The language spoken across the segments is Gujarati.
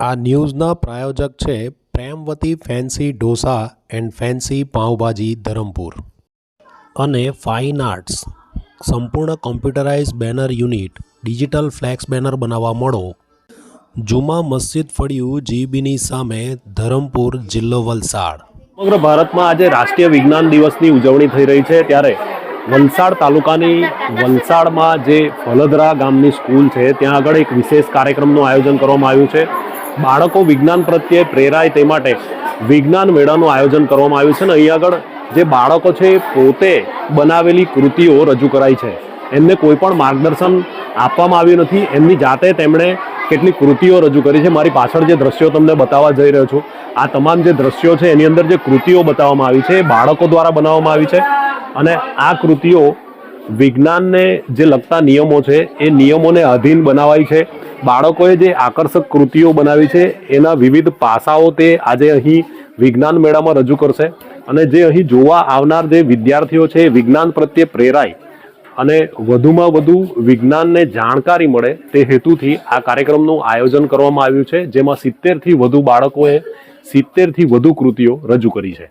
આ ન્યૂઝના પ્રાયોજક છે Premvati fancy dosa and fancy pav bhaji Dharampur. અને ફાઇન આર્ટ્સ. સંપૂર્ણ computerize banner unit, digital flex banner બનાવવા મળો. જુમા મસ્જિદ ફળિયું જીબીની સામે ધરમપુર જિલ્લો વલસાડ. સમગ્ર ભારતમાં આજે રાષ્ટ્રીય વિજ્ઞાન દિવસની ઉજવણી થઈ રહી છે ત્યારે વલસાડ તાલુકાની વલસાડમાં જે ફલદરા ગામની સ્કૂલ છે, ત્યાં આગળ એક વિશેષ કાર્યક્રમનું આયોજન કરવામાં આવ્યું છે. બાળકો વિજ્ઞાન પ્રત્યે પ્રેરાય તે માટે વિજ્ઞાન મેળાનું આયોજન કરવામાં આવ્યું છે ને અહીં આગળ જે બાળકો છે પોતે બનાવેલી કૃતિઓ રજૂ કરાઈ છે. એમને કોઈ પણ માર્ગદર્શન આપવામાં આવ્યું નથી. એમની જાતે તેમણે કેટલી કૃતિઓ રજૂ કરી છે. મારી પાછળ જે દ્રશ્યો તમને બતાવવા જઈ રહ્યો છું, આ તમામ જે દ્રશ્યો છે એની અંદર જે કૃતિઓ બતાવવામાં આવી છે, એ બાળકો દ્વારા બનાવવામાં આવી છે અને આ કૃતિઓ વિજ્ઞાનને જે લગતા નિયમો છે, એ નિયમોને અધીન બનાવાય છે. બાળકોએ જે આકર્ષક કૃતિઓ બનાવી છે, એના વિવિધ પાસાઓ તે આજે અહીં વિજ્ઞાન મેળામાં રજૂ કરશે. અને જે અહીં જોવા આવનાર જે વિદ્યાર્થીઓ છે, એ વિજ્ઞાન પ્રત્યે પ્રેરાય અને વધુમાં વધુ વિજ્ઞાનને જાણકારી મળે તે હેતુથી આ કાર્યક્રમનું આયોજન કરવામાં આવ્યું છે, જેમાં સિત્તેરથી વધુ બાળકોએ સિત્તેરથી વધુ કૃતિઓ રજૂ કરી છે.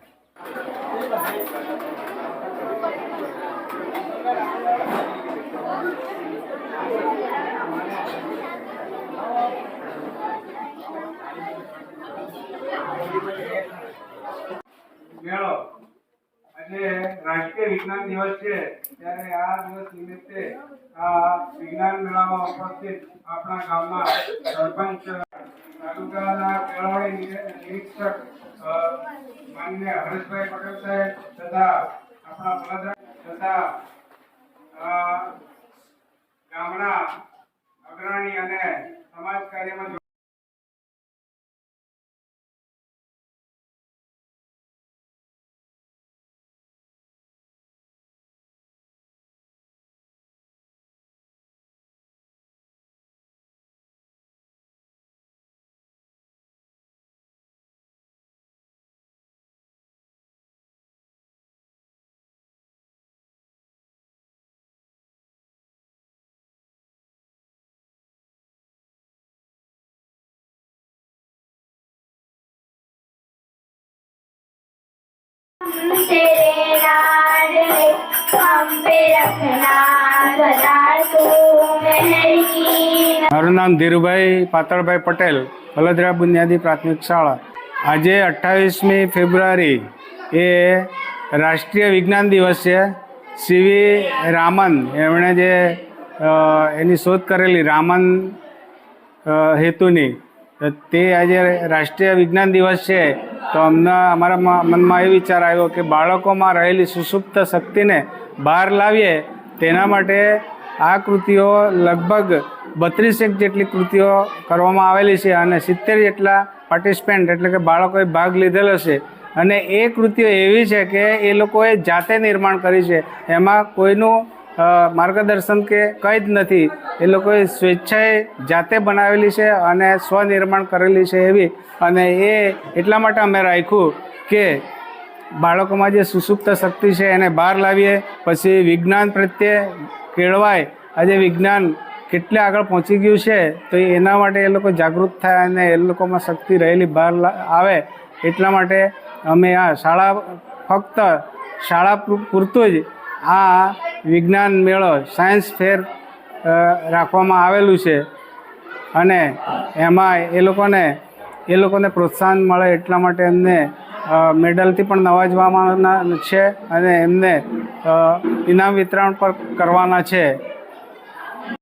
રાષ્ટ્રીય વિજ્ઞાન દિવસ છે, ત્યારે આ દિવસ નિમિત્તે આ વિજ્ઞાન મેળામાં ઉપસ્થિત આપણા ગામના સરપંચ, તાલુકાના કેળવણી નિરીક્ષક માન્ય હરેશભાઈ પટેલ સાહેબ તથા આપણા પ્રધાન તથા तेरे लाडले हम पे रखना सदा तू मेहरी મારું નામ ધીરુભાઈ પાતળભાઈ પટેલ વલદરા બુનિયાદી પ્રાથમિક શાળા આજે અઠ્ઠાવીસમી ફેબ્રુઆરી એ રાષ્ટ્રીય વિજ્ઞાન દિવસ છે સીવી રામન એમણે જે અ, એની શોધ કરેલી રામન અ, હેતુની તો આજે રાષ્ટ્રીય વિજ્ઞાન દિવસ છે. તો અમને અમારા મનમાં એ વિચાર આવ્યો કે બાળકોમાં રહેલી સુસુપ્ત શક્તિને બહાર લાવીએ, તેના માટે આ કૃતિઓ લગભગ બત્રીસેક જેટલી કૃતિઓ કરવામાં આવેલી છે અને સિત્તેર જેટલા પાર્ટિસિપન્ટ એટલે કે બાળકોએ ભાગ લીધેલો છે. અને એ કૃતિઓ એવી છે કે એ લોકોએ જાતે નિર્માણ કરી છે. એમાં કોઈનું માર્ગદર્શન કે કંઈ જ નથી. એ લોકોએ સ્વેચ્છાએ જાતે બનાવેલી છે અને સ્વનિર્માણ કરેલી છે એવી. અને એ એટલા માટે અમે રાખ્યું કે બાળકોમાં જે સુસુપ્ત શક્તિ છે એને બહાર લાવીએ, પછી વિજ્ઞાન પ્રત્યે કેળવાય. આજે વિજ્ઞાન કેટલે આગળ પહોંચી ગયું છે, તો એના માટે એ લોકો જાગૃત થાય અને એ લોકોમાં શક્તિ રહેલી બહાર આવે. એટલા માટે અમે આ શાળા, ફક્ત શાળા પૂરતું જ આ વિજ્ઞાન મેળો સાયન્સ ફેર રાખવામાં આવેલું છે. અને એમાં એ લોકોને એ લોકોને પ્રોત્સાહન મળે એટલા માટે એમને મેડલથી પણ નવાજવામાં છે અને એમને ઇનામ વિતરણ પણ કરવાના છે.